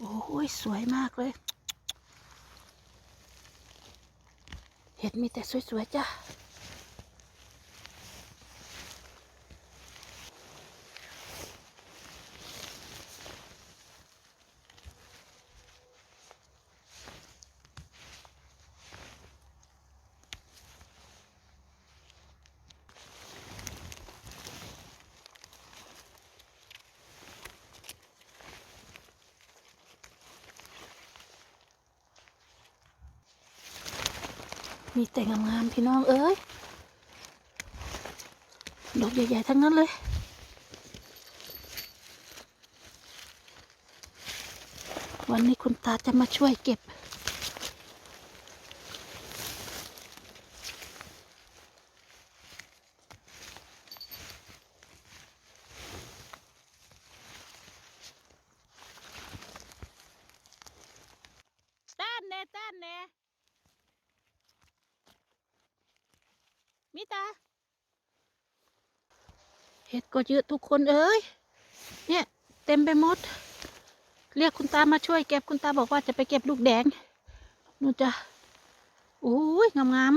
โอ้ยสวยมากเลย เห็ดมีแต่สวยๆจ้ะ มีแต่งงามๆพี่น้องเอ้ย ดอกใหญ่ๆทั้งนั้นเลยวันนี้คุณตาจะมาช่วยเก็บ ต้านแน่ต้านแน่มิตา เห็ด ก็เยอะทุกคนเอ้ย เนี่ย เต็มไปหมด เรียกคุณตามาช่วยเก็บคุณตาบอกว่าจะไปเก็บลูกแดงนู่นจ้ะโอ้ยงาม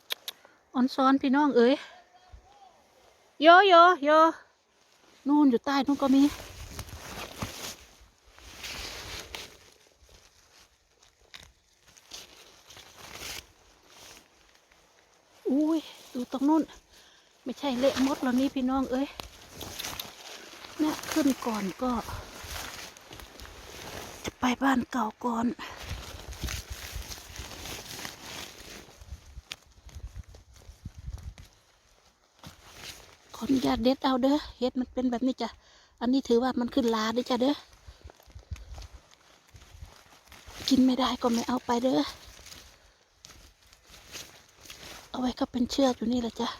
ๆอ่อนซ้อนพี่น้องเอ้ยโยโยโยนู่นอยู่ใต้นู่นก็มี อุ้ยดูตรงนู้น ไม่ใช่เละมดแล้วนี่พี่น้องเอ้ยเนี่ยขึ้นก่อนก็ จะไปบ้านเก่าก่อนขออนุญาตเด็ดเอาเด้อเฮ็ดมันเป็นแบบนี้จ้ะ อันนี้ถือว่ามันขึ้นลาด้จ้ะเด้อ กินไม่ได้ก็ไม่เอาไปเด้อ เอาไว้ก็เป็นเชือกอยู่นี่แหละจ้ะ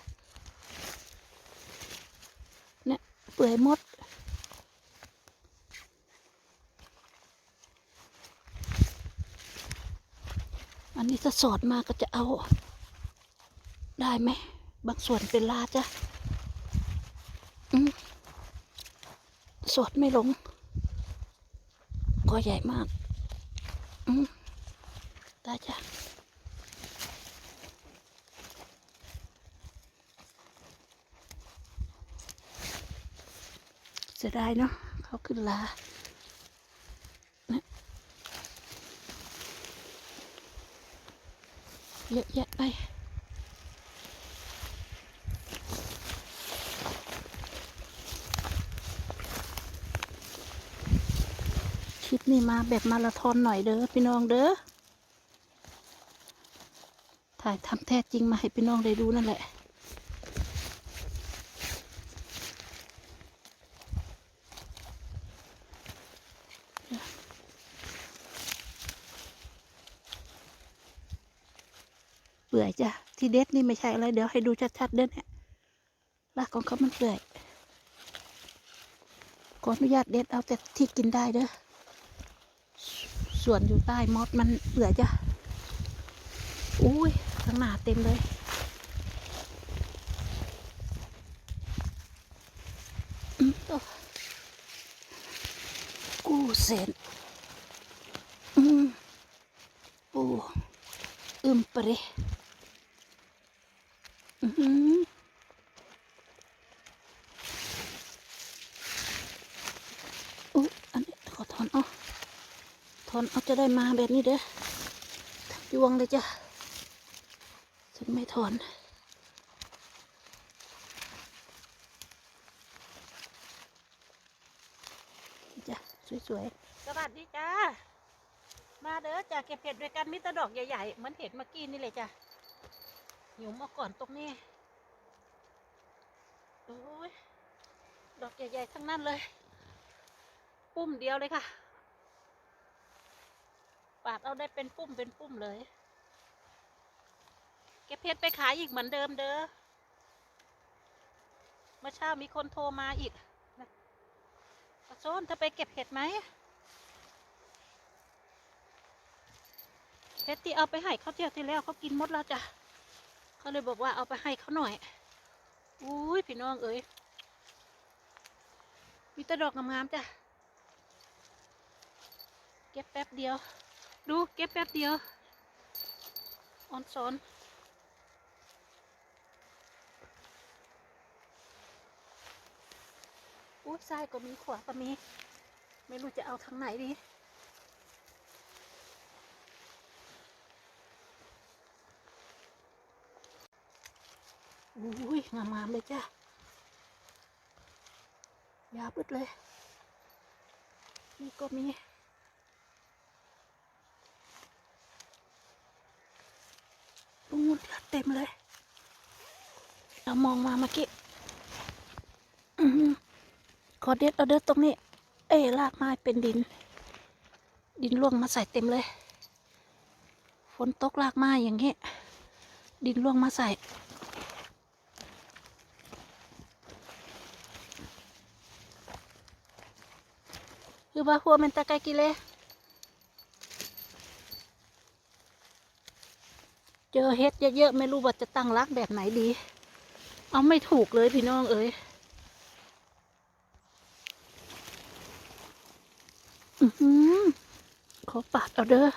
เนี่ยเปื่อยหมด อันนี้ถ้าสอดมาก็จะเอา ได้ไหม บางส่วนเป็นลาจ้ะสอดไม่ลงก็ใหญ่มาก อืมได้จ้ะ เสียดายเนาะเขาขึ้นลานะเยอะแยะไปคลิปนี้มาแบบมาราธอนหน่อยเด้อพี่น้องเด้อ ถ่ายทำแท้จริงมาให้พี่น้องได้ดูนั่นแหละ ปื่อยจ้ะที่เด็ดนี่ไม่ใช่อะไรเดี๋ยวให้ดูชัดๆเด้อเนี่ยรากของเขามันเปื่อยขออนุญาตเด็ดเอาแต่ที่กินได้เด้อส่วนอยู่ใต้มอสมันเปื่อยจ้ะอุ้ยข้างหน้าเต็มเลยอืมโอ้กู้เซนอืมปูอึมปะเรอือหืออุ๊ยอันนี้ขอถอนเอาถ อนเอาจะได้มาแบบนี้เด้อยวงเลยจ้ะฉันไม่ถอนจ้ะสวยๆ สวัสดีจ้า มาเด้อจ้ะเก็บเห็ดด้วยกันมิตรดอกใหญ่ๆ เหมือนเห็ดเมื่อกี้นี่เลยจ้ะหยุมาก่อนตรงนี้โอ้ยดอกใหญ่ๆทั้งนั้นเลย ปุ้มเดียวเลยค่ะาดเอาได้เป็นปุ้มเป็นปุ้มเลย เก็บเห็ดไปขายอีกเหมือนเดิมเด้อเมื่อเช้ามีคนโทรมาอีกนะปะโซนเธอไปเก็บเห็ดไหมเพชรที่เอาไปให้เขาเที่ยวที่แล้วเขากินหมดแล้วจ้ะเขาเลยบอกว่าเอาไปให้เขาหน่อย อุ้ยพี่น้องเอ๋ย มีแตะดอกงามๆจ้ะ เก็บแป๊บเดียว ดูเก็บแป๊บเดียวออนซอนอุ้ยซ้ายก็มีขวาก็มี ไม่รู้จะเอาทางไหนดีอุ้ย งามๆเลยจ้ะยาวปึ๊ดเลย นี่ก็มี ตรงนู้นเต็มเลย เรามองมาเมื่อกี้อื้อหือขอเด็ดเอาเด็ดตรงนี้ เอ้ลากไม้เป็นดิน ดินร่วงมาใส่เต็มเลย ฝนตกลากไม้อย่างเงี้ยดินร่วงมาใส่คือว่าหัวมันตะไกกิเล เจอเฮ็ดเยอะๆไม่รู้ว่าจะตั้งรักแบบไหนดี เอาไม่ถูกเลยพี่น้องเอ้ยอือหือขอปาดเอาเด้อ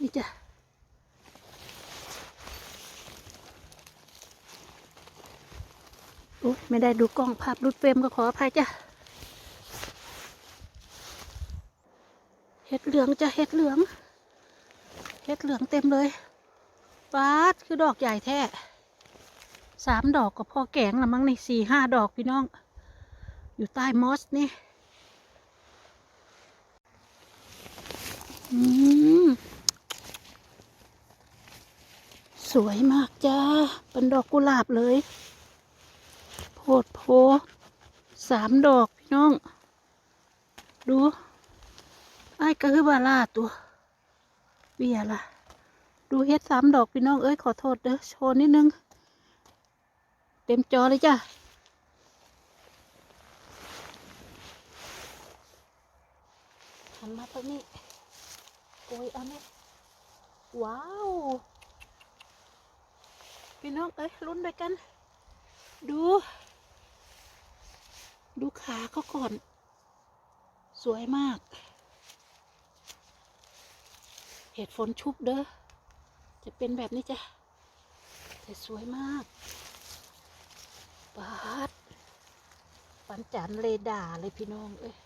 นี่จ้ะโอ้ย ไม่ได้ดูกล้องภาพรุดเฟรมก็ขออภัยจ้ะเห็ดเหลืองจะเห็ดเหลือง เห็ดเหลืองเต็มเลยปาดคือดอกใหญ่แท้สามดอกก็พอแกงละมั้งในสี่ห้าดอกพี่น้อง อยู่ใต้มอสนี่สวยมากจ้าเป็นดอกกุหลาบเลย โพดโพสามดอกพี่น้อง ดูไอ้ก็คือบาลาตัวเบียล่ะ ดูเฮ็ดสามดอกพี่น้องเอ้ยขอโทษเด้อโชว์นิดนึง เต็มจอเลยจ้ะหันมาตรงนี้โอ้ยเอาไหมว้าว พี่น้องเอ้ยลุ้นด้วยกัน ดู ดูขาเขาก่อน สวยมาก เห็ดฝนชุบเด้อ จะเป็นแบบนี้จ้ะแต่สวยมากปาดปันจันเลดาเลยพี่น้อง เอ้ย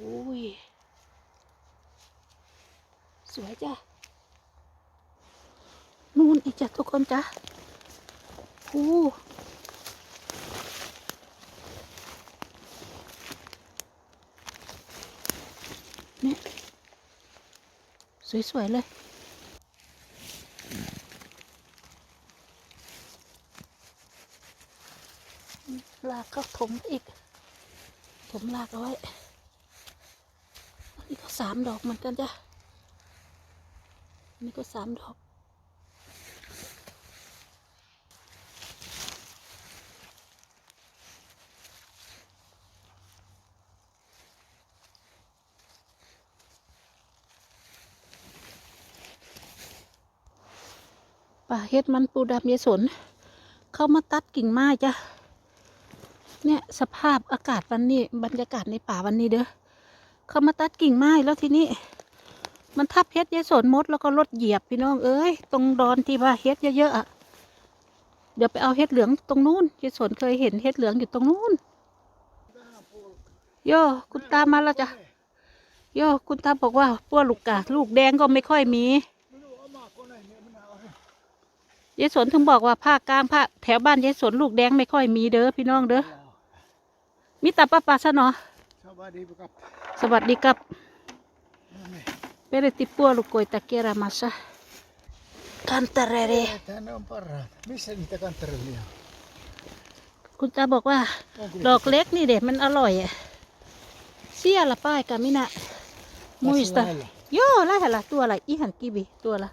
อุ้ย สวยจ้ะ นู่นอีกจ้ะทุกคนจ้ะอู้เนี่ย สวย ๆ เลย ลากเข้าถมอีก ถมลากเอาไว้อันนี้ก็สามดอกเหมือนกันจ้ะอันนี้ก็สามดอก ป่าเฮ็ดมันปูดำยายสน เข้ามาตัดกิ่งไม้จ้ะ เนี่ยสภาพอากาศวันนี้บรรยากาศในป่าวันนี้เด้อ เข้ามาตัดกิ่งไม้แล้วทีนี้ มันทับเฮ็ดยายสนมดแล้วก็รถเหยียบพี่น้องเอ้ยตรงดอนที่ว่าเฮ็ดเยอะๆอะเดี๋ยวไปเอาเฮ็ดเหลืองตรงนู้นยายสนเคยเห็นเฮ็ดเหลืองอยู่ตรงนู้นโยคุณตามาแล้วจ้ะโยคุณตาบอกว่าพวกลูกกาลูกแดงก็ไม่ค่อยมี ยายสนถึงบอกว่าภาคกลางภาคแถวบ้านยายสนลูกแดงไม่ค่อยมีเด้อพี่น้องเด้อมีแต่ป้าปาซะเนาะสวัสดีครับสวัสดีครับเปรติปัวลูกโกยตะเกียรามาซะกันตะเรเร Tänne on parhaat. Missä niitä kantterelia on? คุณตาบอกว่า Onko ดอกเล็กนี่เด็ดมันอร่อยอะเสียละป้ายกามินะมุยสตา lähellä? โย่ละเหรอตัวละอีหันกีบีตัวละ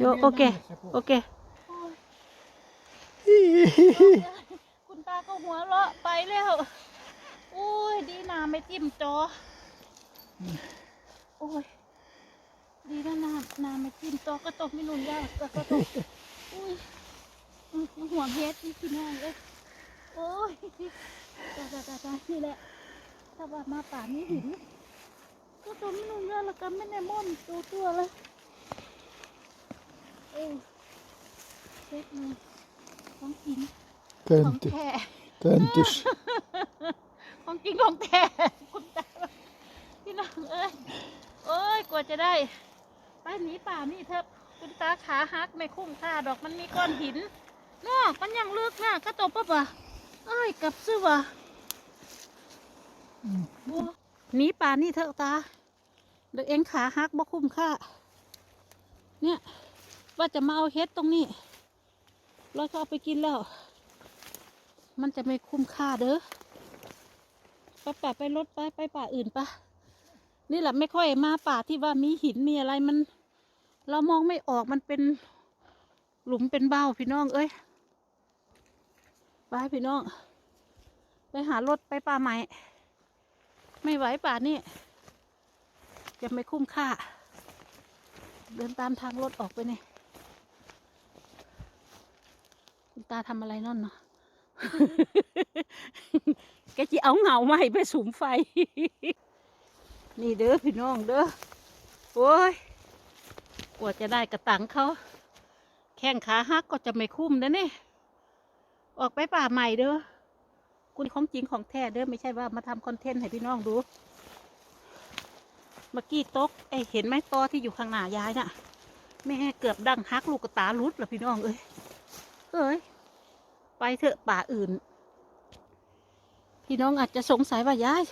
โย่โอเค โอเค คุณตาก็หัวเราะไปแล้วโอ้ยดีนาไม่จิ้มจอ โอ้ย ดีน้ำมาจิ้มตอก็ตกไม่นุ่นยากก็ก็ตกอุ้ยหัวเฮ็ดนี่พี่น้องเอ้ยโอ้ยตายตายตายตายนี่แหละถ้าว่ามาป่านี้หินก็ตกไม่นุ่นยากแล้วกันไม่แน่ม่อนตัวตัวเลย เออเฮ็ดเลยของกินของ Tönty, แท้ töntys. ของจริงของแท้คุณตาพี่น้องเอ้ยโอ้ยกว่าจะได้ไปหนีป่านี่เถอะคุณตาขาหักไม่คุ้มค่าดอกมันมีก้อนหินเนาะมันยังลึกนะกระตบปะปะเอ้ยกลับซื้อวะบัวหนีป่านี่เถอะตาเดี๋ยวเองขาหักบ่คุ้มค่าเนี่ย ว่าจะมาเอาเฮ็ดตรงนี้แล้วก็เอาไปกินแล้ว มันจะไม่คุ้มค่าเด้อไปป่าไปรถไปไปป่าอื่นปะนี่แหละไม่ค่อยมาป่าที่ว่ามีหินมีอะไรมัน เรามองไม่ออกมันเป็นหลุมเป็นเบ้าพี่น้อง เอ้ยไปพี่น้อง ไปหารถไปป่าใหม่ไม่ไหวป่านี่จะไม่คุ้มค่า เดินตามทางรถออกไปเนี่ย คุณตาทำอะไรนั่นเนาะแกจะเอาเงามาให้ไปสุมไฟ นี่เด้อพี่น้องเด้อโอ้ยกว่าจะได้กระตังเขา แข้งขาหักก็จะไม่คุ้มนะเนี่ยออกไปป่าใหม่เด้อคุณของจริงของแท้เด้อไม่ใช่ว่ามาทำคอนเทนต์ให้พี่น้องดู เมื่อกี้ตกไอเห็นไหมตอที่อยู่ข้างหน้ายายน่ะ แม่เกือบดังหักลูกกระตาลุดล้วพี่น้องเอ้ย เอ้ยไปเถอะป่าอื่น พี่น้องอาจจะสงสัยว่ายาย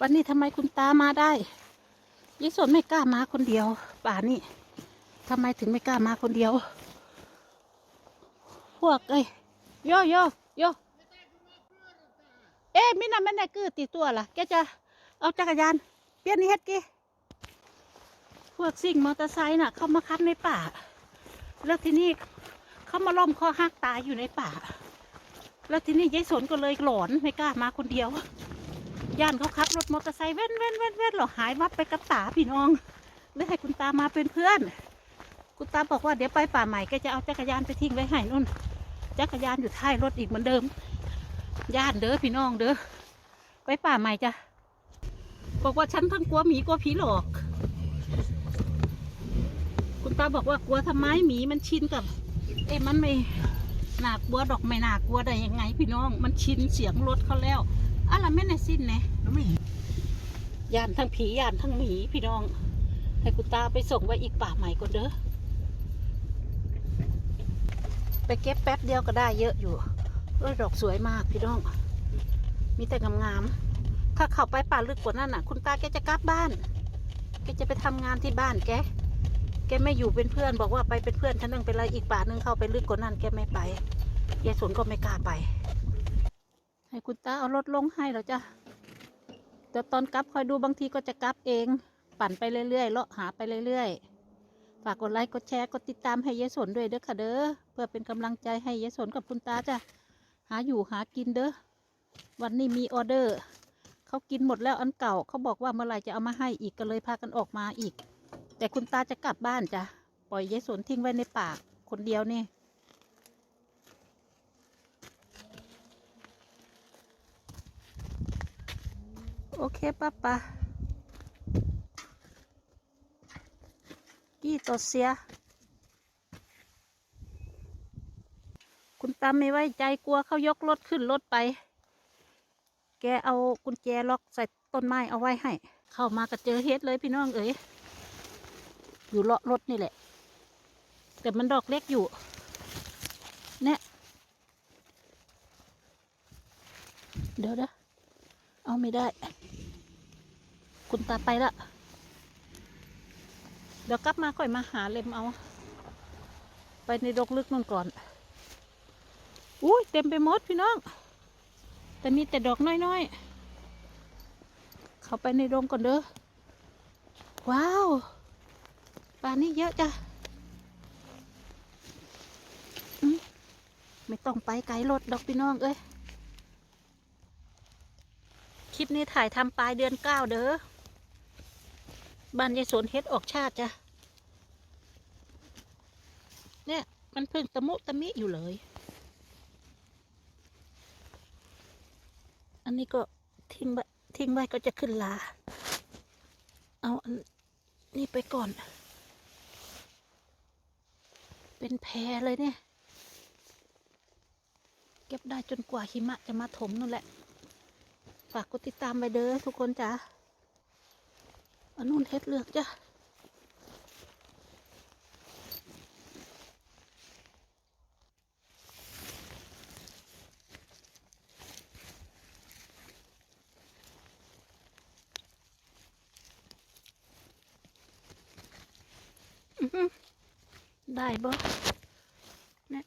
วันนี้ทำไมคุณตามาได้ยายสนไม่กล้ามาคนเดียว ป่านี่ทำไมถึงไม่กล้ามาคนเดียว พวกเอ้ยโยโยโยเอ๊ะมิน่ะไม่ได้กือติดตัวล่ะแกจะเอาจักรยาน เปลี่ยนนี่เฮ็ดกี่พวกสิ่งมอเตอร์ไซค์น่ะ เข้ามาคัดในป่า แล้วที่นี้ เขามาล้อมคอหักตายอยู่ในป่า แล้วทีนี้ยายสนก็เลยหลอนไม่กล้ามาคนเดียว ย่านเขาขับรถมอเตอร์ไซค์เว้นเว้นเว้นเว้นหรอหายวับไปกับตาพี่น้องเลยให้คุณตามาเป็นเพื่อน คุณตาบอกว่าเดี๋ยวไปป่าใหม่ก็จะเอาจักรยานไปทิ้งไว้ให้นู่น จักรยานอยู่ท้ายรถอีกเหมือนเดิม ย่านเด้อพี่น้องเด้อ ไปป่าใหม่จ้ะ บอกว่าฉันทั้งกลัวหมีกลัวผีหลอก คุณตาบอกว่ากลัวทำไมหมีมันชินกับ เอ้มันไม่น่ากลัวดอกไม่น่ากลัวได้ยังไง พี่น้อง มันชินเสียงรถเขาแล้วอะไรไม่ในสิ้นแน่ยานทั้งผียานทั้งหมีพี่น้อง ให้คุณตาไปส่งไว้อีกป่าใหม่ก่อนเด้อไปเก็บแป๊บเดียวก็ได้เยอะอยู่เออดอกสวยมากพี่น้อง มีแต่งามๆถ้าเข้าไปป่าลึกกว่านั้นน่ะ คุณตาแกจะกลับบ้านแกจะไปทำงานที่บ้านแก แกไม่อยู่เป็นเพื่อนบอกว่าไปเป็นเพื่อนฉันนึงเป็นไรอีกป่านึงเข้าไปลึกกว่านั้นแกไม่ไปยายสนก็ไม่กล้าไป ให้คุณตาเอารถลงให้เรอจ้ะเดี๋ยวตอนกลับคอยดูบางทีก็จะกลับเอง ปั่นไปเรื่อยๆเลาะหาไปเรื่อยๆ ฝากกดไลค์กดแชร์กดติดตามให้ยายสนด้วยเด้อค่ะเด้อเพื่อเป็นกำลังใจให้ยายสนกับคุณตาจ้ะหาอยู่หากินเด้อวันนี้มีออเดอร์ เขากินหมดแล้วอันเก่าเขาบอกว่าเมื่อไหร่จะเอามาให้อีกก็เลยพากันออกมาอีก แต่คุณตาจะกลับบ้านจ้ะ ปล่อยยายสนทิ้งไว้ในป่าคนเดียวนี่ โอเคป้าป้ากี่ตัวเสีย คุณตาไม่ไว้ใจกลัวเขายกรถขึ้นรถไป แกเอากุญแจล็อกใส่ต้นไม้เอาไว้ให้ เข้ามาก็เจอเฮ็ดเลยพี่น้องเอ๋ย อยู่เลาะรถนี่แหละ แต่มันดอกเล็กอยู่ เนี่ยเดี๋ยวเด้อเอาไม่ได้ คุณตาไปละเดี๋ยวกลับมาค่อยมาหาเล็มเอา ไปในดกลึกนั่นก่อนอุ้ยเต็มไปหมดพี่น้อง แต่มีแต่ดอกน้อยๆ เข้าไปในดงก่อนเด้อ ว้าว ป่านนี้เยอะจ้ะไม่ต้องไปไกลรถดอกพี่น้องเอ้ย คลิปนี้ถ่ายทำปลายเดือนเก้าเด้อบ้านยายสนเฮ็ดออกชาติจ้ะ เนี่ย มันเพิ่งตะมุตะมิอยู่เลย อันนี้ก็ทิ้งไว้ทิ้งไว้ก็จะขึ้นลา เอาอันนี่ไปก่อน เป็นแพรเลยเนี่ย เก็บได้จนกว่าหิมะจะมาถมนั่นแหละ ฝากกดติดตามไปเด้อทุกคนจ้ะอันนู้นเฮ็ดเลือกจ้ะอื้อหือ ได้บ่เนี่ย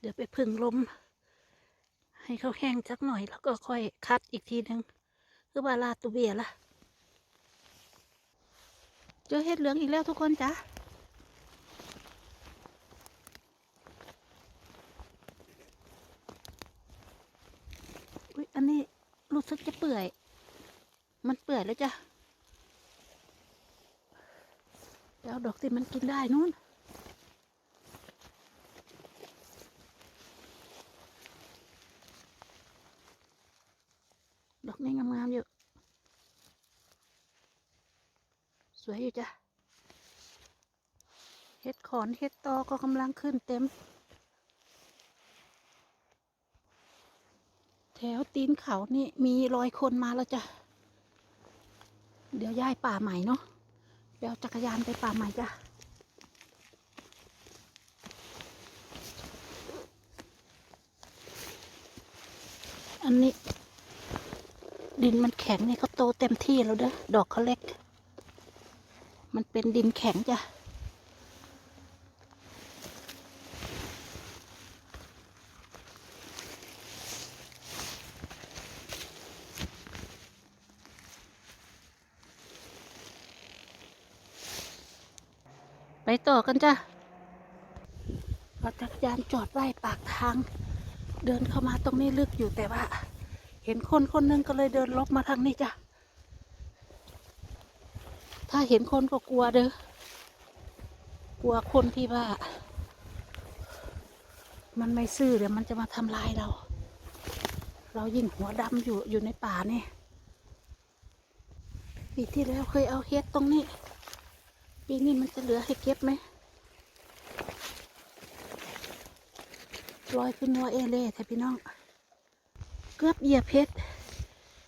เดี๋ยวไปพึ่งลม ให้เขาแห้งสักหน่อยแล้วก็ค่อยคัดอีกทีหนึ่งคือว่าลาตูเบียละเจอเห็ดเหลืองอีกแล้วทุกคนจ้ะ อุ๊ย อันนี้ รู้สึกจะเปื่อย มันเปื่อยแล้วจ้ะเดี๋ยวดอกที่มันกินได้นู้นดอกนี้งามๆอยู่ สวยอยู่จ้ะ เห็ดขอนเห็ดตอก็กำลังขึ้นเต็ม แถวตีนเขานี่มีรอยคนมาแล้วจ้ะ เดี๋ยวย้ายป่าใหม่เนาะ เดี๋ยวจักรยานไปป่าใหม่จ้ะอันนี้ ดินมันแข็งนี่เขาโตเต็มที่แล้วเด้อดอกเขาเล็ก มันเป็นดินแข็งจ้ะ ต่อกันจ้ะเอาจักรยานจอดไว้ปากทาง เดินเข้ามาตรงนี้ลึกอยู่แต่ว่า เห็นคนคนหนึงก็เลยเดินลบมาทางนี้จ้ะ ถ้าเห็นคนก็กลัวเด้อกลัวคนที่ว่า มันไม่ซื่อเดี๋ยวมันจะมาทำลายเรา เรายิ่งหัวดำอยู่อยู่ในป่านี่ปีที่แล้วเคยเอาเฮ็ดตรงนี้ ปีนี้มันจะเหลือให้เก็บไหมลอยขึ้นนัวเอเล่แท้พี่น้อง เกือบเหยียบเพชร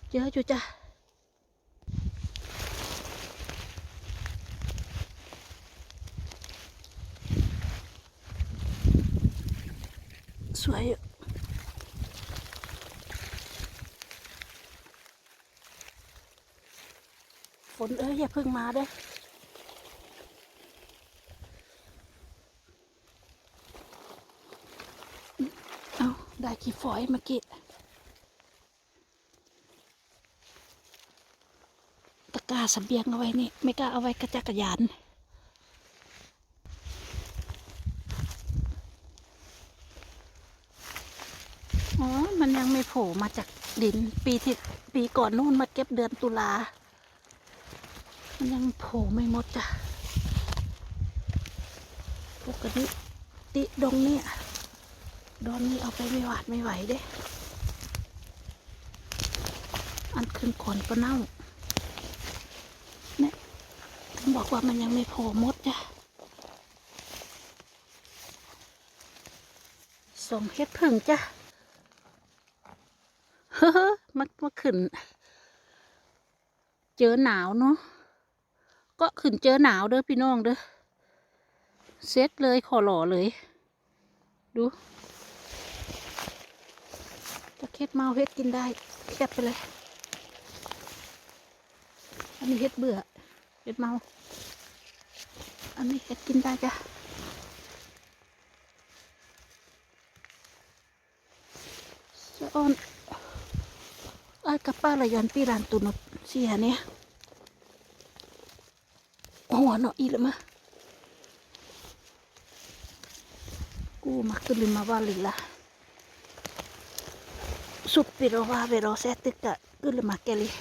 เจออยู่จ้ะสวยฝนเอ้ยอย่าเพิ่งมาเด้อ เอาได้ กี่ฝอยเมื่อกี้ตะกร้าสเบียงเอาไว้นี่ ไม่กล้าเอาไว้กระจักรยานอ๋อ มันยังไม่โผล่มาจากดิน ปีที่ปีก่อนนู่นมาเก็บเดือนตุลา มันยังโผล่ไม่หมดจ้ะปกติติดงเนี่ย ดอนนี้เอาไปไม่หวาดไม่ไหวเด้ อันขึ้นขนก็เน่าเนี่ยถึงบอกว่ามันยังไม่โผล่มดจ้ะส่งเฮ็ดผึ่งจ้ะ เฮ้อมันมาขึ้น เจอหนาวเนาะ ก็ขึ้นเจอหนาวเด้อพี่น้องเด้อ เซ็ตเลยขอหล่อเลย ดู เฮ็ดเมาเฮ็ดกินได้แคบไปเลย อันนี้เฮ็ดเบื่อเฮ็ดเมา อันนี้เฮ็ดกินได้จ้ะสะออนไอ้กับป้าระยอนปีรานตุนดเสียเนี่ยหัวเนาะอีละมะกูมักตุลิมาว่าลิละ subito va veloce että kylmä keli.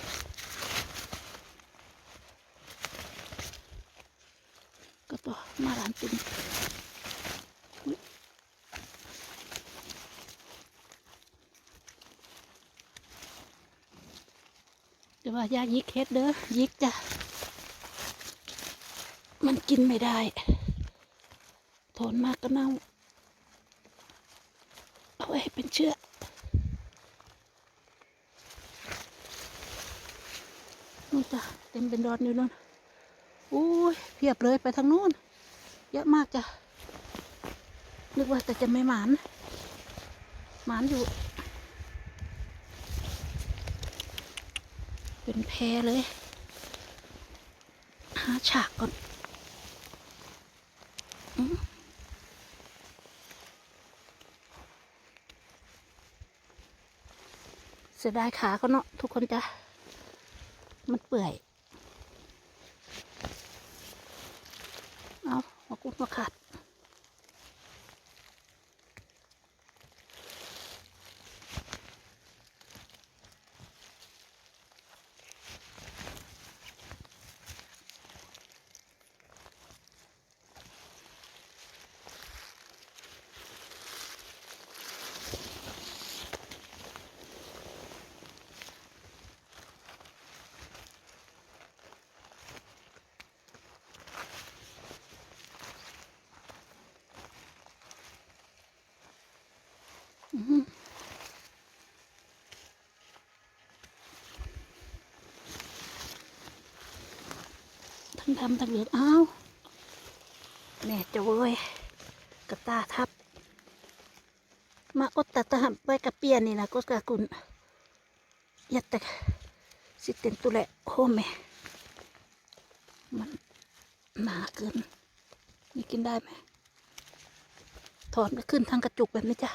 Kato, marantin. Ui. แต่ว่าอย่ายิกเฮ็ดเด้อยิกจ้ะมันกินไม่ได้ ทนมากก็เน่า เอาไว้เป็นเชือนู่ จ้ะเต็มเป็นดอนอยู่นู่นอุ้ยเพียบเลยไปทางนู้นเยอะมากจ้ะนึกว่าแต่จะไม่หมานหมานอยู่ เป็นแพเลย หาฉากก่อนอเสียดายขาเขาเนาะทุกคนจ้ะ มันเปื่อย เอาหัวกุ้งหัวขาด ทั้งดำทั้งเหลืองอ้าวแน่จะเว้ยกระตาทับ มาอดตาตาไปกับเปียนี่นะก็กะกุนยัดแต่สิเต็นตุแหละโอ้แม่มันหนาเกินนี่กินได้ไหมถอนก็ขึ้นทางกระจุกแบบนี้จ้ะ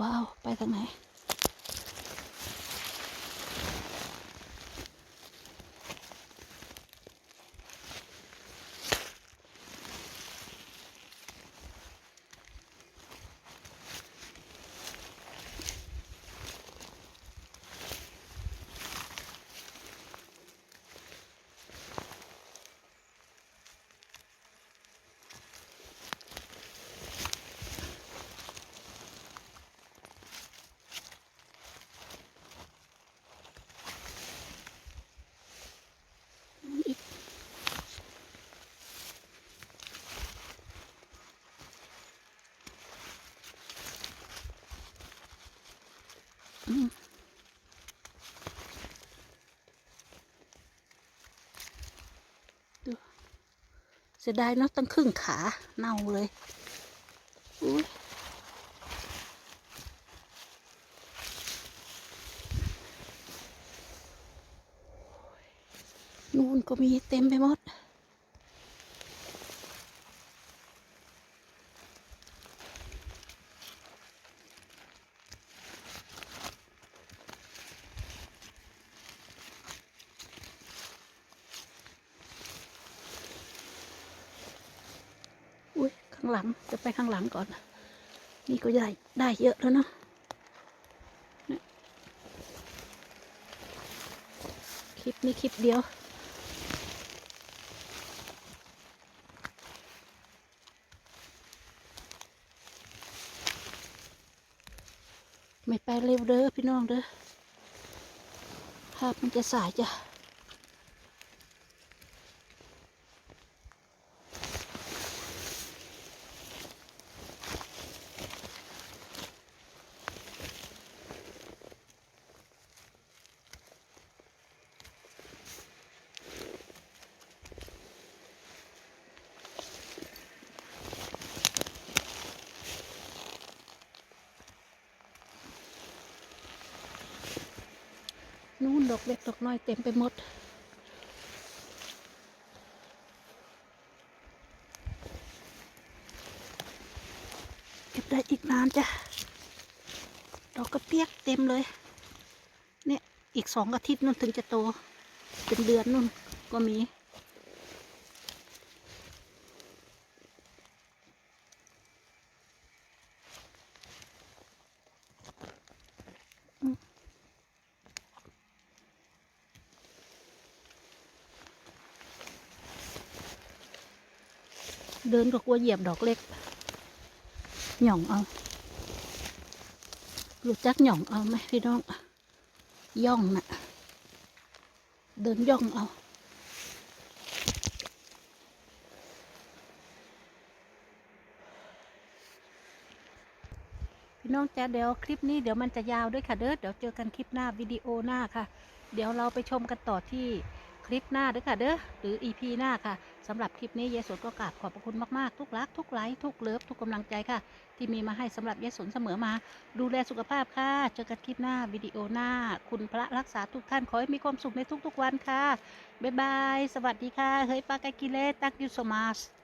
ว้าว ไปทางไหน สียดายเนาะตั้งครึ่งขาเน่าเลยอุ้ยนู่นก็มีเต็มไปหมด อุ้ยข้างหลังจะไปข้างหลังก่อน นี่ก็ได้ได้เยอะแล้วเนาะคลิปนี้คลิปเดียว ไม่ไปเร็วเด้อพี่น้องเด้อภาพมันจะสายจ้ะ ดอกเล็กดอกน้อยเต็มไปหมด เก็บได้อีกนานจ้ะ ดอกกระเปียกเต็มเลย เนี่ย อีกสองอาทิตย์นู่นถึงจะโต เป็นเดือนนู่นก็มี เดินก็กลัวเหยียบดอกเล็ก หย่องเอารู้จักหย่องเอาไหมพี่น้อง ย่องน่ะ เดินย่องเอาพี่น้องจ้าเดี๋ยวคลิปนี้เดี๋ยวมันจะยาวด้วยค่ะเด้อเดี๋ยวเจอกันคลิปหน้าวิดีโอหน้าค่ะ เดี๋ยวเราไปชมกันต่อที่ คลิปหน้าด้วยค่ะเด้อหรือ EP หน้าค่ะสำหรับคลิปนี้เยายสนก็กราบขอบพระคุณมากๆ ทุกรัก ทุกไลค์ทุกเลิฟทุกกำลังใจค่ะ ที่มีมาให้สำหรับเยายสนเสมอมา ดูแลสุขภาพค่ะเจอกันคลิปหน้าวิดีโอหน้า คุณพระรักษาทุกท่านขอให้มีความสุขในทุกๆวันค่ะบ๊ายบายสวัสดีค่ะเฮ้ยปากากิเลตักยูสมาส